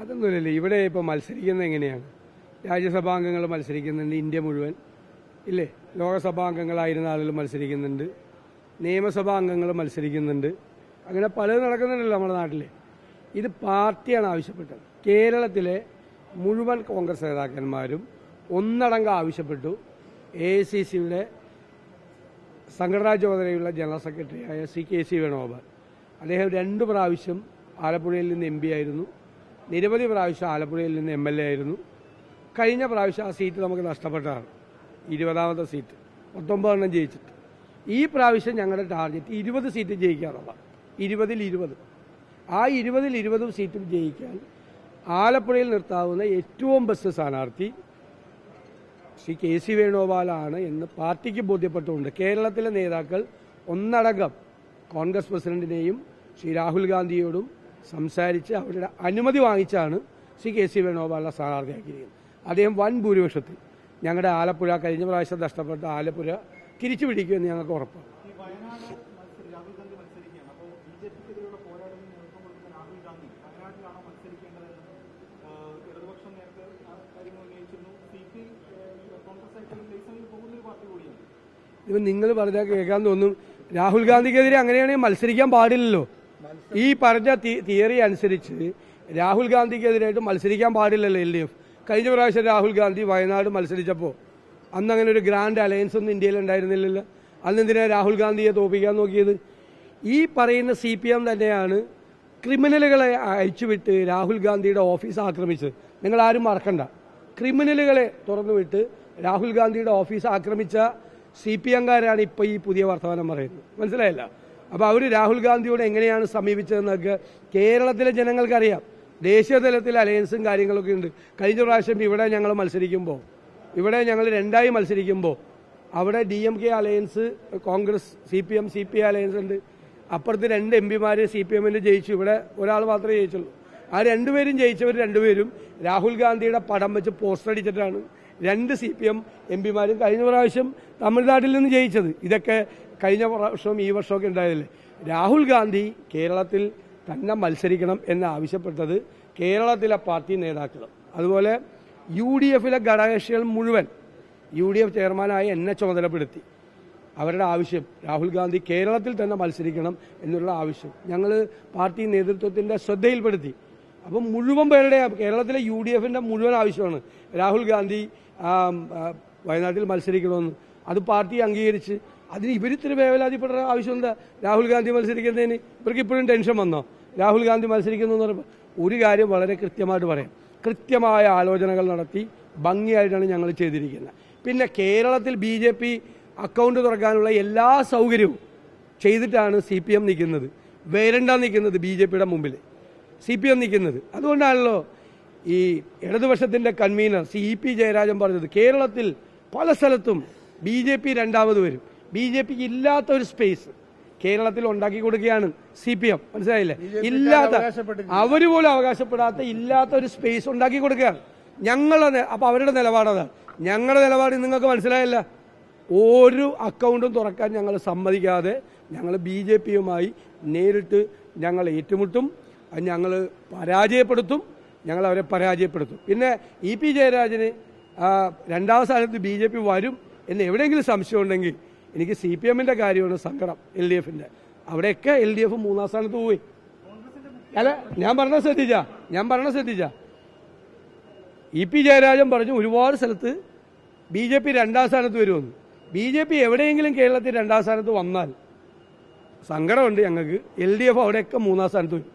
അതൊന്നുമില്ലല്ലോ. ഇവിടെ ഇപ്പോൾ മത്സരിക്കുന്നത് എങ്ങനെയാണ്? രാജ്യസഭാംഗങ്ങൾ മത്സരിക്കുന്നുണ്ട് ഇന്ത്യ മുഴുവൻ. ഇല്ലേ? ലോകസഭാംഗങ്ങളായിരുന്ന ആളുകൾ മത്സരിക്കുന്നുണ്ട്. നിയമസഭാ അംഗങ്ങൾ മത്സരിക്കുന്നുണ്ട്. അങ്ങനെ പലതും നടക്കുന്നുണ്ടല്ലോ നമ്മുടെ നാട്ടിൽ ഇത് പാർട്ടിയാണ് ആവശ്യപ്പെട്ടത്. കേരളത്തിലെ മുഴുവൻ കോൺഗ്രസ് നേതാക്കന്മാരും ഒന്നടങ്കം ആവശ്യപ്പെട്ടു. എ സി സിയുടെ സംഘടനാ ചുമതലയുള്ള ജനറൽ സെക്രട്ടറിയായ സി കെ സി വേണുഗോപാൽ. അദ്ദേഹം രണ്ടു പ്രാവശ്യം ആലപ്പുഴയിൽ നിന്ന് എം ആയിരുന്നു. നിരവധി പ്രാവശ്യം ആലപ്പുഴയിൽ നിന്ന് എം എൽ എ ആയിരുന്നു. കഴിഞ്ഞ പ്രാവശ്യം ആ സീറ്റ് നമുക്ക് നഷ്ടപ്പെട്ടതാണ്. ഇരുപതാമത്തെ സീറ്റ്. പത്തൊമ്പതെണ്ണം ജയിച്ചിട്ട്. ഈ പ്രാവശ്യം ഞങ്ങളുടെ ടാർഗറ്റ് ഇരുപത് സീറ്റ് ജയിക്കാറുള്ള ഇരുപതിൽ ഇരുപത്. ആ ഇരുപതിൽ ഇരുപതും സീറ്റും ജയിക്കാൻ ആലപ്പുഴയിൽ നിർത്താവുന്ന ഏറ്റവും ബെസ്റ്റ് സ്ഥാനാർത്ഥി ശ്രീ കെ സി വേണുഗോപാലാണ് എന്ന് പാർട്ടിക്ക് ബോധ്യപ്പെട്ടുകൊണ്ട് കേരളത്തിലെ നേതാക്കൾ ഒന്നടങ്കം കോൺഗ്രസ് പ്രസിഡന്റിനെയും ശ്രീ രാഹുൽ ഗാന്ധിയോടും സംസാരിച്ച് അവരുടെ അനുമതി വാങ്ങിച്ചാണ് സി കെ സി വേണുഗോപാലിനെ സ്ഥാനാർത്ഥിയാക്കിയിരിക്കുന്നത്. അദ്ദേഹം വൻ ഭൂരിപക്ഷത്തിൽ. ഞങ്ങളുടെ ആലപ്പുഴ കഴിഞ്ഞ പ്രാവശ്യം നഷ്ടപ്പെട്ട ആലപ്പുഴ തിരിച്ചു പിടിക്കുമെന്ന് ഞങ്ങൾക്ക് ഉറപ്പാണ്. ഇപ്പം നിങ്ങൾ പറഞ്ഞാൽ കേൾക്കാൻ തോന്നും രാഹുൽ ഗാന്ധിക്കെതിരെ അങ്ങനെയാണെങ്കിൽ മത്സരിക്കാൻ പാടില്ലല്ലോ. ഈ പറഞ്ഞ തിയറി അനുസരിച്ച് രാഹുൽ ഗാന്ധിക്കെതിരായിട്ട് മത്സരിക്കാൻ പാടില്ലല്ലോ എൽ ഡി എഫ്. കഴിഞ്ഞ പ്രാവശ്യം രാഹുൽ ഗാന്ധി വയനാട് മത്സരിച്ചപ്പോൾ അന്ന് അങ്ങനെ ഒരു ഗ്രാൻഡ് അലയൻസ് ഒന്നും ഇന്ത്യയിൽ ഉണ്ടായിരുന്നില്ലല്ലോ. അന്ന് എന്തിനാണ് രാഹുൽ ഗാന്ധിയെ തോപ്പിക്കാൻ നോക്കിയത്? ഈ പറയുന്ന സി പി എം തന്നെയാണ് ക്രിമിനലുകളെ അയച്ചുവിട്ട് രാഹുൽ ഗാന്ധിയുടെ ഓഫീസ് ആക്രമിച്ചത്. നിങ്ങൾ ആരും മറക്കണ്ട. ക്രിമിനലുകളെ തുറന്നുവിട്ട് രാഹുൽ ഗാന്ധിയുടെ ഓഫീസ് ആക്രമിച്ച സി പി എംകാരാണ് ഇപ്പോൾ ഈ പുതിയ വർത്തമാനം പറയുന്നത്. മനസ്സിലായല്ല? അപ്പോൾ അവർ രാഹുൽ ഗാന്ധിയോട് എങ്ങനെയാണ് സമീപിച്ചതെന്നൊക്കെ കേരളത്തിലെ ജനങ്ങൾക്കറിയാം. ദേശീയ തലത്തിൽ അലയൻസും കാര്യങ്ങളൊക്കെ ഉണ്ട്. കഴിഞ്ഞ പ്രാവശ്യം ഇവിടെ ഞങ്ങൾ മത്സരിക്കുമ്പോൾ ഇവിടെ ഞങ്ങൾ രണ്ടായി മത്സരിക്കുമ്പോൾ അവിടെ D M K alliance Congress C P M C P alliance ഉണ്ട്. അപ്പുറത്ത് രണ്ട് എം പിമാർ സി പി എമ്മിന് ജയിച്ചു. ഇവിടെ ഒരാൾ മാത്രമേ ജയിച്ചുള്ളൂ. ആ രണ്ടുപേരും ജയിച്ചവർ രണ്ടുപേരും രാഹുൽ ഗാന്ധിയുടെ പടം വെച്ച് പോസ്റ്റർ അടിച്ചിട്ടാണ് രണ്ട് സി പി എം എം പിമാരും കഴിഞ്ഞ പ്രാവശ്യം തമിഴ്നാട്ടിൽ നിന്ന് ജയിച്ചത്. ഇതൊക്കെ കഴിഞ്ഞ വർഷവും ഈ വർഷമൊക്കെ ഉണ്ടായതില്ലേ രാഹുൽ ഗാന്ധി കേരളത്തിൽ തന്നെ മത്സരിക്കണം എന്ന് ആവശ്യപ്പെട്ടത് കേരളത്തിലെ പാർട്ടി നേതാക്കൾ അതുപോലെ യു ഡി എഫിലെ ഘടകകക്ഷികൾ മുഴുവൻ യു ഡി എഫ് ചെയർമാനായി എന്നെ ചുമതലപ്പെടുത്തി. അവരുടെ ആവശ്യം രാഹുൽ ഗാന്ധി കേരളത്തിൽ തന്നെ മത്സരിക്കണം എന്നുള്ള ആവശ്യം ഞങ്ങൾ പാർട്ടി നേതൃത്വത്തിന്റെ ശ്രദ്ധയിൽപ്പെടുത്തി. അപ്പം മുഴുവൻ പേരുടെ കേരളത്തിലെ യു ഡി എഫിന്റെ മുഴുവൻ ആവശ്യമാണ് രാഹുൽ ഗാന്ധി വയനാട്ടിൽ മത്സരിക്കണമെന്ന്. അത് പാർട്ടി അംഗീകരിച്ച് അതിന് ഇവർ ഇത്തിരി വേവലാതിപ്പെടേണ്ട ആവശ്യം എന്താ രാഹുൽ ഗാന്ധി മത്സരിക്കുന്നതിന് ഇവർക്ക് ഇപ്പോഴും ടെൻഷൻ വന്നോ? രാഹുൽ ഗാന്ധി മത്സരിക്കുന്നു എന്ന് പറയുമ്പോൾ ഒരു കാര്യം വളരെ കൃത്യമായിട്ട് പറയാം. കൃത്യമായ ആലോചനകൾ നടത്തി ഭംഗിയായിട്ടാണ് ഞങ്ങൾ ചെയ്തിരിക്കുന്നത്. പിന്നെ കേരളത്തിൽ ബി ജെ പി അക്കൗണ്ട് തുറക്കാനുള്ള എല്ലാ സൗകര്യവും ചെയ്തിട്ടാണ് സി പി എം നിൽക്കുന്നത്. വേരണ്ട നിൽക്കുന്നത് ബി ജെ പിയുടെ മുമ്പിൽ സി പി എം നിൽക്കുന്നത്. അതുകൊണ്ടാണല്ലോ ഈ ഇടതുപക്ഷത്തിന്റെ convenor C E P Jayarajan പറഞ്ഞത്. കേരളത്തിൽ പല സ്ഥലത്തും ബി ജെ പി രണ്ടാമത് വരും. ബി ജെ പിക്ക് ഇല്ലാത്ത ഒരു സ്പേസ് കേരളത്തിൽ ഉണ്ടാക്കി കൊടുക്കുകയാണ് സി പി എം മനസ്സിലായില്ലേ? ഇല്ലാത്ത അവർ പോലും അവകാശപ്പെടാത്ത ഇല്ലാത്ത ഒരു സ്പേസ് ഉണ്ടാക്കി കൊടുക്കുകയാണ്. ഞങ്ങളുടെ അപ്പൊ അവരുടെ നിലപാടതാണ് ഞങ്ങളുടെ നിലപാട് നിങ്ങൾക്ക് മനസ്സിലായില്ല? ഒരു അക്കൗണ്ടും തുറക്കാൻ ഞങ്ങൾ സമ്മതിക്കാതെ ഞങ്ങൾ ബി ജെ പിയുമായി നേരിട്ട് ഞങ്ങൾ ഏറ്റുമുട്ടും ഞങ്ങൾ പരാജയപ്പെടുത്തും ഞങ്ങൾ അവരെ പരാജയപ്പെടുത്തും. പിന്നെ ഇ പി ജയരാജന് രണ്ടാം സ്ഥാനത്ത് ബി ജെ പി വരും എന്ന് എവിടെയെങ്കിലും സംശയം ഉണ്ടെങ്കിൽ എനിക്ക് സി പി എമ്മിന്റെ കാര്യമാണ് സങ്കടം എൽ ഡി എഫിന്റെ അവിടെയൊക്കെ എൽ ഡി എഫ് മൂന്നാം സ്ഥാനത്ത് പോയി. അല്ല ഞാൻ പറഞ്ഞ ശ്രദ്ധിച്ച ഞാൻ പറഞ്ഞ ശ്രദ്ധിച്ച. ഇ പി ജയരാജൻ പറഞ്ഞു ഒരുപാട് സ്ഥലത്ത് ബി ജെ പി രണ്ടാം സ്ഥാനത്ത് വരുമെന്ന്. ബി ജെ പി എവിടെയെങ്കിലും കേരളത്തിൽ രണ്ടാം സ്ഥാനത്ത് വന്നാൽ സങ്കടമുണ്ട് ഞങ്ങൾക്ക്. എൽ ഡി എഫ് അവിടെയൊക്കെ മൂന്നാം സ്ഥാനത്ത് വരും.